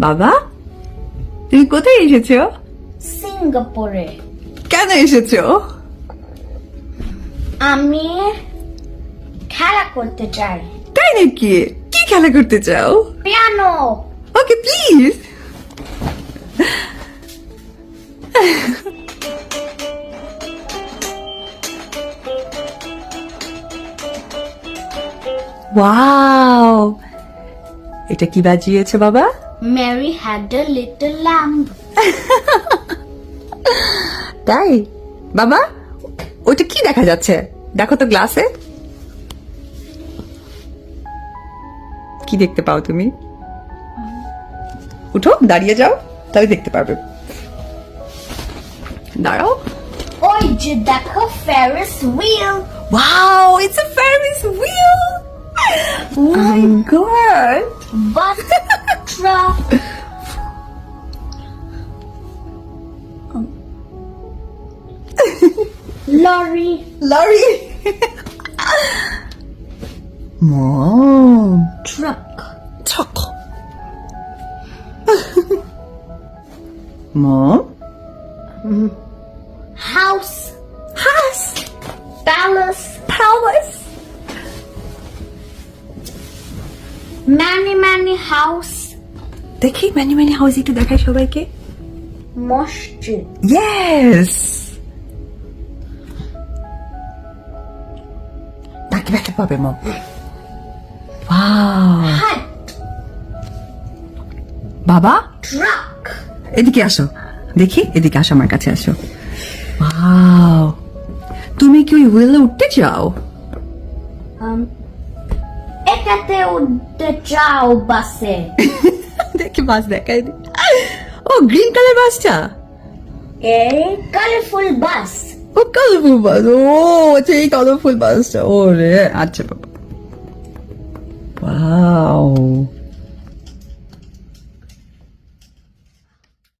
বাবা তুমি কোথায় এসেছ? সিঙ্গাপুরে। কেন এসেছ? আমি খেলা করতে চাই। তাই নাকি? কি খেলা করতে চাও? Piano okay please. ওয়াও! এটা কি বাজিয়েছে বাবা? Mary had a little lamb তাই? বাবা ওটা কি দেখা যাচ্ছে? দেখো তো গ্লাসে। কি দেখতে পাও তুমি? উঠো দাঁড়িয়ে যাও তাহলে দেখতে পারবে। দাঁড়াও। ওই যে দেখো Ferris wheel Wow, it's a Ferris wheel! Oh my god! Lorry Lorry! Mom! Truck Truck! Mom? House House! Palace Palace! Many many house দেখি ম্যানি ম্যানি হাউস একটু দেখাই সবাইকে মসজিদ Yes! মম Wow! হাট বাবা ট্রাক এদিকে আসো। দেখি এদিকে আসো আমার কাছে আসো! তুমি কি ওই হুইলে উঠতে চাও? এটাতে উঠতে চাও বাসে। দেখি বাস দেখাই ও গ্রিন কালার বাসটা? এই কালারফুল বাস। ও কালারফুল বাস ও আচ্ছা এই কালারফুল বাসটা ও রে আচ্ছা বাবা Wow!